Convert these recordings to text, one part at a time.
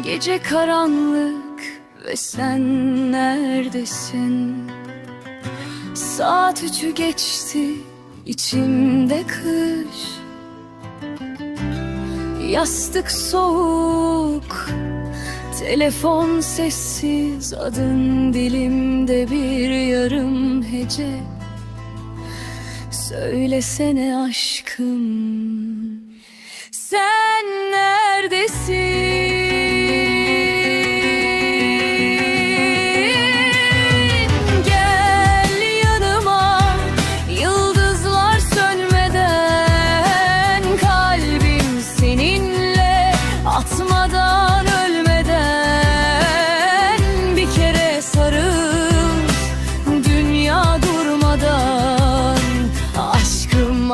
Gece karanlık ve sen neredesin? Saat üçü geçti içimde kış Yastık soğuk Telefon sessiz Adın dilimde bir yarım hece Söylesene aşkım Sen neredesin?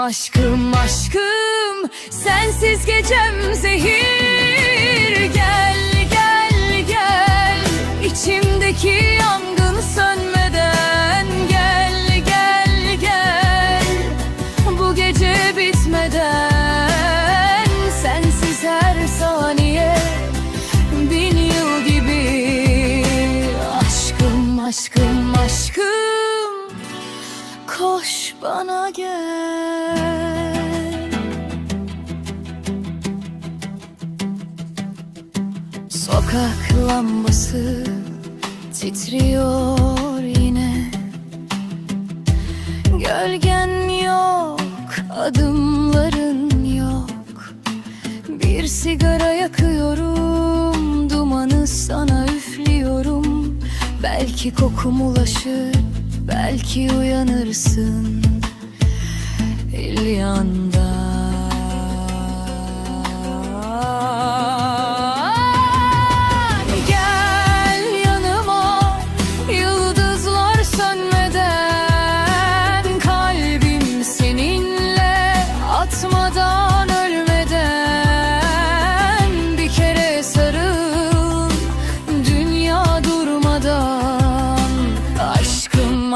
Aşkım aşkım Sensiz gecem zehir. Gel gel gel İçimdeki yangın sönmeden Gel gel gel. Bu gece bitmeden Sensiz her saniye Koş bana gel. Sokak lambası titriyor yine. Gölgen yok, adımların yok. Bir sigara yakıyorum, dumanı sana üflüyorum. Belki kokum ulaşır, belki uyanırsın İlyanda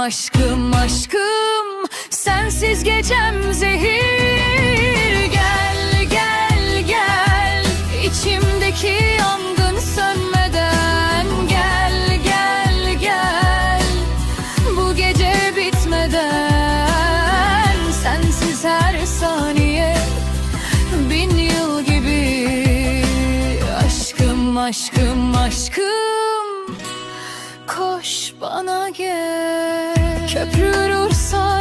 Aşkım aşkım Sensiz gecem zehir. Gel gel gel İçimdeki yangın sönmeden. Gel gel gel Bu gece bitmeden. Sensiz her saniye Bin yıl gibi. Aşkım aşkım aşkım Koş bana gel. Köprü vurursa